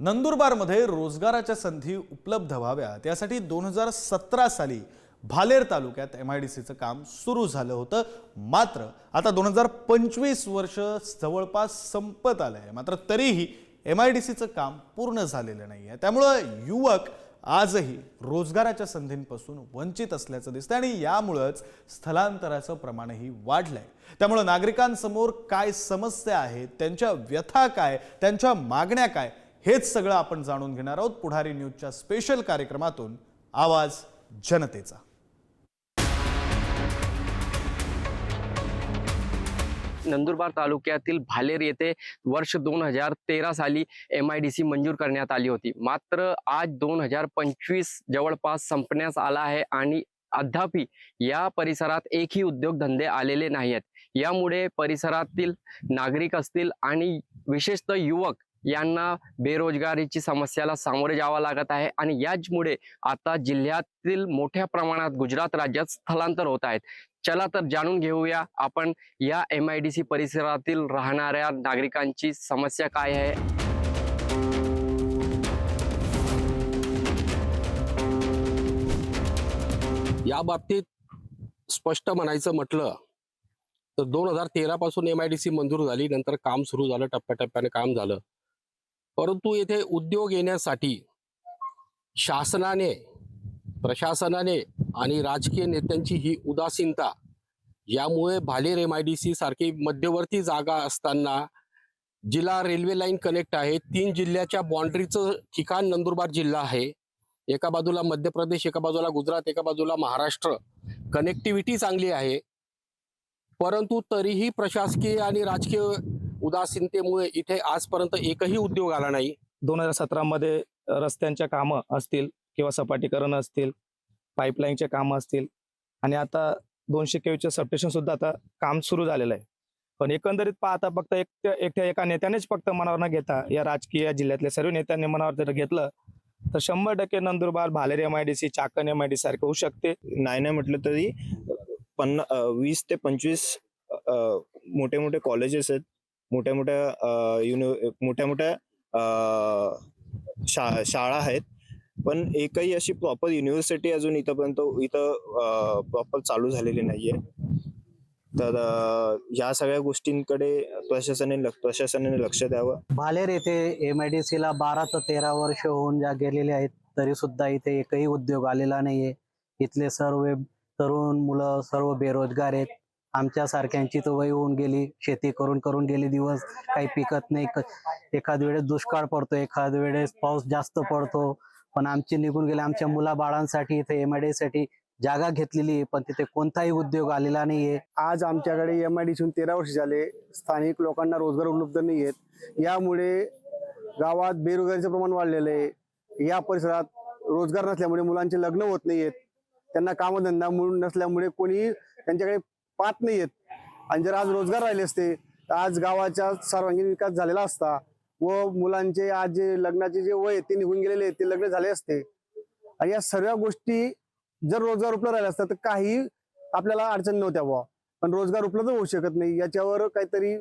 नंदुरबारमध्ये रोजगाराच्या संधी उपलब्ध व्हाव्यात. यासाठी दोन हजार सतरा साली भालेर तालुक्यात एम आय डी सीचं काम सुरू झालं होतं. मात्र आता दोन हजार पंचवीस वर्ष जवळपास संपत आलं आहे मात्र तरीही एम आय डी सीचं काम पूर्ण झालेलं नाही आहे त्यामुळं युवक आजही रोजगाराच्या संधींपासून वंचित असल्याचं दिसतं आणि यामुळंच स्थलांतराचं प्रमाणही वाढलं आहे त्यामुळं नागरिकांसमोर काय समस्या आहेत त्यांच्या व्यथा काय त्यांच्या मागण्या काय हेच सगळं आपण जाणून घेणार आहोत पुढारी न्यूजच्या स्पेशल कार्यक्रमातून. आवाज जनतेचा. नंदुरबार तालुक्यातील भालेर येथे वर्ष दोन हजार तेरा साली एम आय डी सी मंजूर करण्यात आली होती. मात्र आज दोन हजार पंचवीस जवळपास संपण्यास आला आहे आणि अद्यापि या परिसरात एकही उद्योगधंदे आलेले नाही आहेत यामुळे परिसरातील नागरिक असतील आणि विशेषतः युवक यांना बेरोजगारीची समस्याला सामोरे जावं लागत आहे आणि याचमुळे आता जिल्ह्यातील मोठ्या प्रमाणात गुजरात राज्यात स्थलांतर होत आहेत. चला तर जाणून घेऊया आपण या एम आय डी सी परिसरातील राहणाऱ्या नागरिकांची समस्या काय आहे. या बाबतीत स्पष्ट म्हणायचं म्हटलं तर दोन हजार तेरा पासून एम आय डी सी मंजूर झाली. नंतर काम सुरू झालं टप्प्याटप्प्याने काम झालं. परंतु येथे उद्योग येण्यासाठी शासनाने प्रशासनाने आणि राजकीय नेत्यांची ही उदासीनता यामुळे Bhaler M I D C सारखी मध्यवर्ती जागा असताना जिल्हा रेल्वे लाईन कनेक्ट आहे. तीन जिल्ह्याच्या बाँड्रीचं ठिकाण नंदुरबार जिल्हा आहे. एका बाजूला मध्य प्रदेश एका बाजूला गुजरात एका बाजूला महाराष्ट्र. कनेक्टिव्हिटी चांगली आहे. परंतु तरीही प्रशासकीय आणि राजकीय उदासीनतेमुळे इथे आजपर्यंत एकही उद्योग आला नाही. दोन हजार सतरामध्ये रस्त्यांच्या कामं असतील किंवा सपाटीकरण असतील पाईपलाईनचे कामं असतील आणि आता दोनशे केवीचे सबस्टेशन सुद्धा आता काम सुरू झालेलं आहे. पण एकंदरीत पाहता फक्त एक एकट्या एका नेत्यानेच फक्त मनावर न घेता या राजकीय जिल्ह्यातल्या सर्व नेत्यांनी मनावर जर घेतलं तर शंभर टक्के Nandurbar Bhaler M I D C Chakan M I D सारखं होऊ शकते. नाही नाही म्हटलं तरी पन्ना वीस ते पंचवीस मोठे मोठे कॉलेजेस आहेत. मोठ्या मोठ्या युनि मोठ्या मोठ्या शा शाळा आहेत. पण एकही अशी प्रॉपर युनिव्हर्सिटी अजून इथंपर्यंत इथं प्रॉपर चालू झालेली नाहीये. तर या सगळ्या गोष्टींकडे प्रशासनाने प्रशासनाने लक्ष द्यावं. भालेर येथे एम आय डी सीला बारा ते तेरा वर्ष होऊन ज्या गेलेले आहेत तरी सुद्धा इथे एकही उद्योग आलेला नाहीये. इथले सर्व तरुण मुलं सर्व बेरोजगार आहेत. आमच्या सारख्यांची तर वय होऊन गेली. शेती करून करून गेली दिवस. काही पिकत नाही. एखाद वेळेस दुष्काळ पडतो एखाद वेळेस पाऊस जास्त पडतो. पण आमची निघून गेले. आमच्या मुला बाळांसाठी इथे एम आय डी साठी जागा घेतलेली आहे. पण तिथे कोणताही उद्योग आलेला नाहीये. आज आमच्याकडे एम आय डी तेरा वर्ष झाले. स्थानिक लोकांना रोजगार उपलब्ध नाही आहेत. यामुळे गावात बेरोजगारीचं प्रमाण वाढलेलं आहे. या परिसरात रोजगार नसल्यामुळे मुलांचे लग्न होत नाहीयेत. त्यांना कामधंदा म्हणून नसल्यामुळे कोणी त्यांच्याकडे पाहत नाही आहेत आणि जर आज रोजगार राहिले असते तर आज गावाचा सर्वांगीण विकास झालेला असता व मुलांचे आज जे लग्नाचे जे वय ते निघून गेलेले आहेत ते लग्न झाले असते. आणि या सर्व गोष्टी जर रोजगार उपलब्ध राहिला असता तर काही आपल्याला अडचण नव्हत्या बुवा. पण रोजगार उपलब्ध होऊ शकत नाही याच्यावर काहीतरी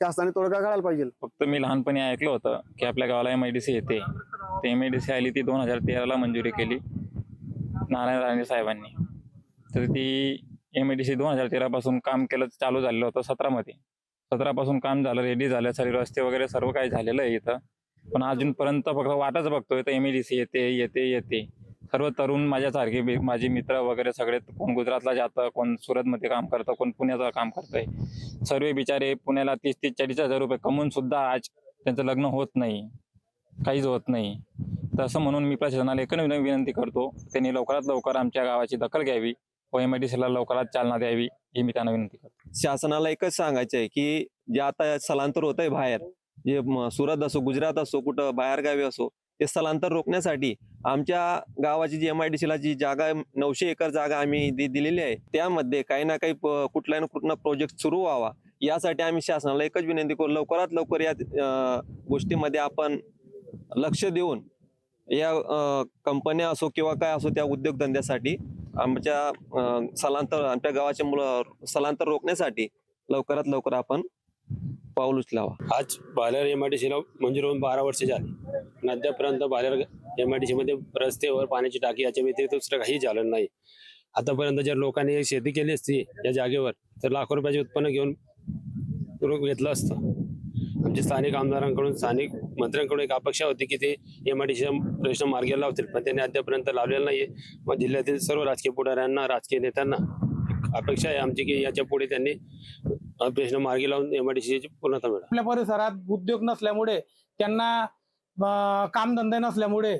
शासनाने तोडगा काढायला पाहिजे. फक्त मी लहानपणी ऐकलं होतं की आपल्या गावाला एम आय डी सी येते. ते एम आय डी सी आली ती दोन हजार तेराला मंजुरी केली. नारायण राणे साहेबांनी. तर ती एम डी सी दोन हजार तेरापासून काम केलं चालू झालेलं होतं सतरामध्ये. सतरापासून काम झालं रेडी झालं सर्व रस्ते वगैरे सर्व काही झालेलं आहे इथं. पण अजूनपर्यंत फक्त वाटच बघतोय तर एम डी सी येते येते येते. सर्व तरुण माझ्यासारखे माझे मित्र वगैरे सगळे कोण गुजरातला जातं कोण सुरतमध्ये काम करतं कोण पुण्याचं काम करतंय. सर्व बिचारे पुण्याला तीस तीस चाळीस हजार रुपये कमवून सुद्धा आज त्यांचं लग्न होत नाही. काहीच होत नाही. तसं म्हणून मी प्रशासनाला एक विनंती करतो त्यांनी लवकरात लवकर आमच्या गावाची दखल घ्यावी. ओएमआयडीसीला एम आय डी लवकरात चालना द्यावी ही मी त्यांना विनंती करतो. शासनाला एकच सांगायचं आहे की जे आता स्थलांतर होत आहे बाहेर जे सुरत असो गुजरात असो कुठं बाहेरगावी असो ते स्थलांतर रोखण्यासाठी आमच्या गावाची जी एम आय डी सीला जी जागा नऊशे एकर जागा आम्ही दि- दिलेली आहे त्यामध्ये काही ना काही कुठला ना कुठला प्रोजेक्ट सुरू व्हावा यासाठी आम्ही शासनाला एकच विनंती करू लवकरात लवकर या गोष्टीमध्ये आपण लक्ष देऊन या कंपन्या असो किंवा काय असो त्या उद्योगधंद्यासाठी आमच्या स्थलांतर आमच्या गावाच्या मुलं स्थलांतर रोखण्यासाठी लवकरात लवकर आपण पाऊल उचलावा. आज बालेर एम आय डी सीला मंजूर होऊन बारा वर्ष झाली. पण अद्यापर्यंत बालेर एम आय डी मध्ये रस्तेवर पाण्याची टाकी याच्या व्यतिरिक्त दुसरं काही झालं नाही. आतापर्यंत जर लोकांनी शेती केली असती या जागेवर तर लाखो रुपयाचे उत्पन्न घेऊन घेतलं असतं. आमचे स्थानिक आमदारांकडून स्थानिक मंत्र्यांकडून एक अपेक्षा होती की ते एम आय डी प्रश्न मार्गी लावतील पण त्यांनी अद्यापर्यंत लावलेला नाहीये. मग जिल्ह्यातील सर्व राजकीय पुढाऱ्यांना राजकीय नेत्यांना अपेक्षा आहे आमची की याच्यापुढे त्यांनी प्रश्न मार्गी लावून एम आय डी सीची पूर्णता मिळावी. आपल्या परिसरात उद्योग नसल्यामुळे त्यांना कामधंदे नसल्यामुळे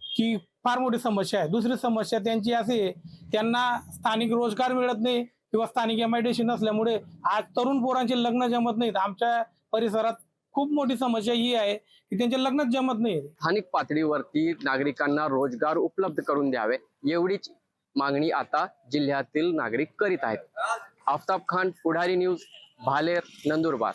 ही फार मोठी समस्या आहे. दुसरी समस्या त्यांची अशी आहे त्यांना स्थानिक रोजगार मिळत नाही किंवा स्थानिक एम आय डी सी नसल्यामुळे आज तरुण पोरांचे लग्न जमत नाहीत. आमच्या परिसरात खूप मोठी समस्या ही आहे की त्यांचे लग्नच जमत नाही. स्थानिक पातळीवरती नागरिकांना रोजगार उपलब्ध करून द्यावे एवढीच मागणी आता जिल्ह्यातील नागरिक करीत आहेत. आफताब खान पुढारी न्यूज भालेर नंदुरबार.